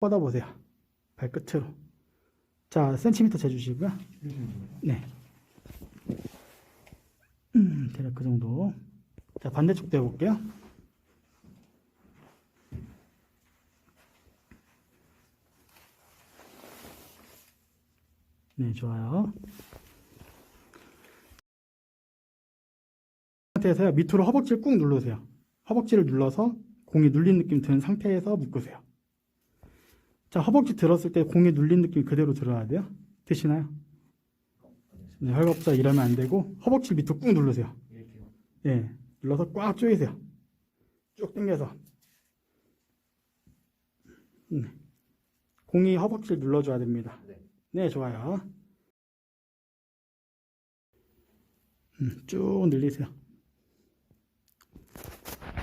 뻗어보세요. 발끝으로. 자, 센티미터 재주시고요. 네. 음, 대략 그 정도. 자, 반대쪽도 해볼게요. 네, 좋아요. 상태에서요, 밑으로 허벅지를 꾹 누르세요. 허벅지를 눌러서 공이 눌린 느낌 드는 상태에서 묶으세요. 자, 허벅지 들었을 때 공이 눌린 느낌 그대로 들어야 돼요. 되시나요? 네, 헐겁자 이러면 안 되고 허벅지 밑으로 꾹 누르세요. 예, 눌러서 꽉 조이세요. 쭉 당겨서. 네. 공이 허벅지를 눌러줘야 됩니다. 네. 네, 좋아요. 음, 쭉 늘리세요.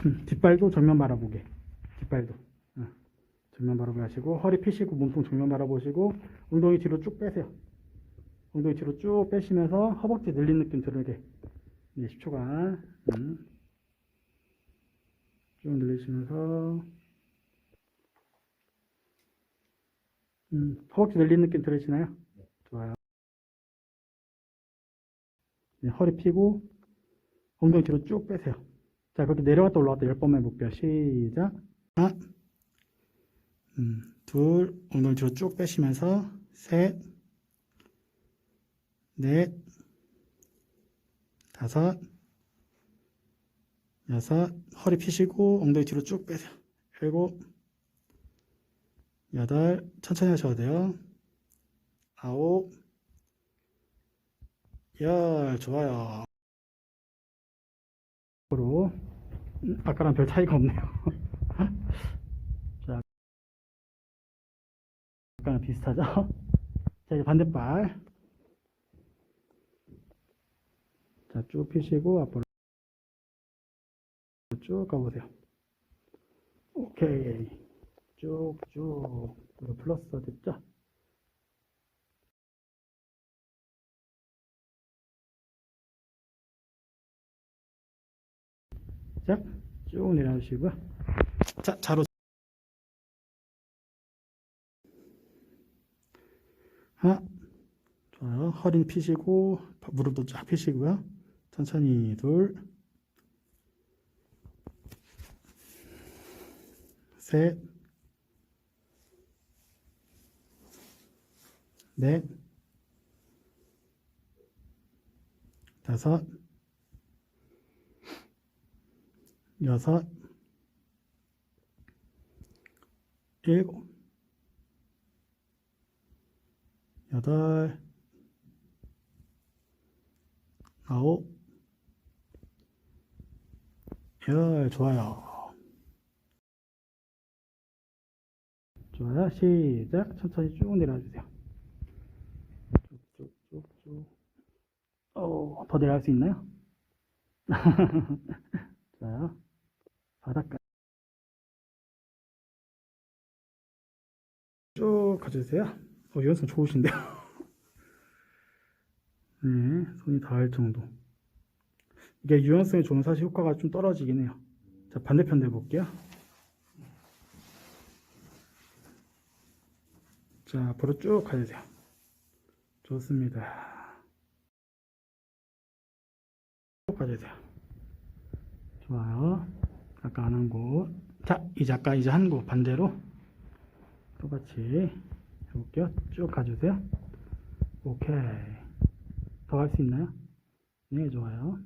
음, 뒷발도 정면 바라보게. 뒷발도. 어, 정면 바라보게 하시고, 허리 펴시고, 몸통 정면 바라보시고, 엉덩이 뒤로 쭉 빼세요. 엉덩이 뒤로 쭉 빼시면서 허벅지 늘린 느낌 들게. 네, 10초간. 음. 쭉 늘리시면서, 음, 허벅지 늘린 느낌 들으시나요? 좋아요. 네, 허리 펴고 엉덩이 뒤로 쭉 빼세요. 자, 그렇게 내려갔다 올라갔다 10번만 해볼게요. 시작. 하나, 음, 둘, 엉덩이 뒤로 쭉 빼시면서 셋, 넷, 다섯, 여섯, 허리 펴시고 엉덩이 뒤로 쭉 빼세요. 일곱, 여덟, 천천히 하셔도 돼요. 아홉, 열, 좋아요. 으로 음, 아까랑 별 차이가 없네요. 자, 아까랑 비슷하죠? 자, 이제 반대발. 자, 쭉 펴시고 앞으로 쭉 가보세요. 오케이. 쭉쭉. 이거 플러스 됐죠? 자, 쭉 내려주시고요. 자, 자로. 하나, 좋아요. 허리 펴시고, 무릎도 쫙 펴시고요. 천천히, 둘, 셋, 넷, 다섯, 여섯, 일곱, 여덟, 아홉, 열, 좋아요. 좋아요. 시작. 천천히 쭉 내려주세요. 쭉, 쭉, 쭉, 쭉. 어, 더 내려갈 수 있나요? 좋아요. 바닥까지. 쭉 가주세요. 어, 유연성 좋으신데요? 네, 손이 닿을 정도. 이게 유연성이 좋으면 사실 효과가 좀 떨어지긴 해요. 자, 반대편도 해볼게요. 자, 앞으로 쭉 가주세요. 좋습니다. 쭉 가주세요. 좋아요. 아까 안 한 곳. 자, 이제 아까 이제 한 곳 반대로 똑같이 해 볼게요. 쭉 가주세요. 오케이. 더할수 있나요? 네, 좋아요.